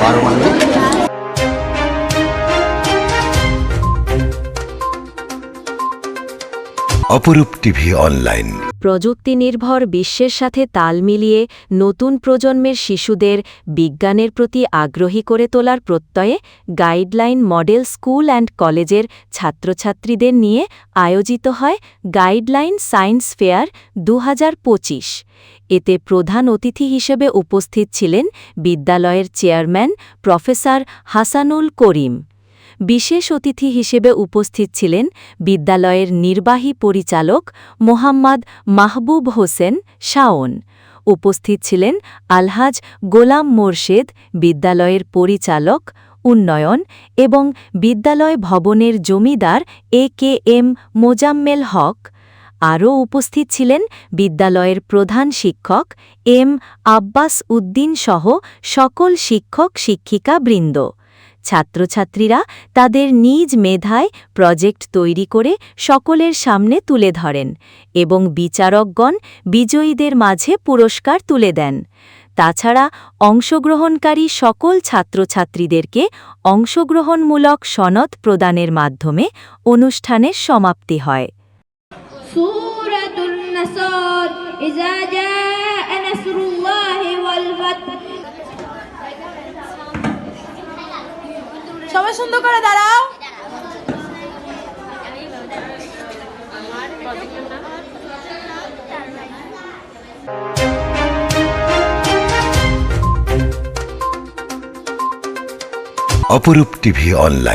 পারমাণবিক অপরূপ TV online. প্রযুক্তি নির্ভর বিশ্বের সাথে তাল মিলিয়ে নতুন প্রজন্মের শিশুদের বিজ্ঞানের প্রতি আগ্রহী করে তোলার প্রত্যয়ে গাইডলাইন মডেল স্কুল অ্যান্ড কলেজের ছাত্রছাত্রীদের নিয়ে আয়োজিত হয় গাইডলাইন সায়েন্স ফেয়ার দু হাজার পঁচিশ। এতে প্রধান অতিথি হিসেবে উপস্থিত ছিলেন বিদ্যালয়ের চেয়ারম্যান প্রফেসর হাসানুল করিম। বিশেষ অতিথি হিসেবে উপস্থিত ছিলেন বিদ্যালয়ের নির্বাহী পরিচালক মোহাম্মদ মাহবুব হোসেন শাওন। উপস্থিত ছিলেন আলহাজ গোলাম মোর্শেদ, বিদ্যালয়ের পরিচালক উন্নয়ন এবং বিদ্যালয় ভবনের জমিদার এ কে এম মোজাম্মেল হক। আরও উপস্থিত ছিলেন বিদ্যালয়ের প্রধান শিক্ষক এম আব্বাস উদ্দিন সহ সকল শিক্ষক শিক্ষিকা বৃন্দ ছাত্রছাত্রীরা তাদের নিজ মেধায় প্রজেক্ট তৈরি করে সকলের সামনে তুলে ধরেন এবং বিচারকগণ বিজয়ীদের মাঝে পুরস্কার তুলে দেন তাছাড়া অংশগ্রহণকারী সকল ছাত্রছাত্রীদেরকে অংশগ্রহণমূলক সনদ প্রদানের মাধ্যমে অনুষ্ঠানের সমাপ্তি হয় سورة النصر إذا جاء نصر الله والفتح সবাই সুন্দর করে দাঁড়াও। অপরূপ টিভি অনলাইন।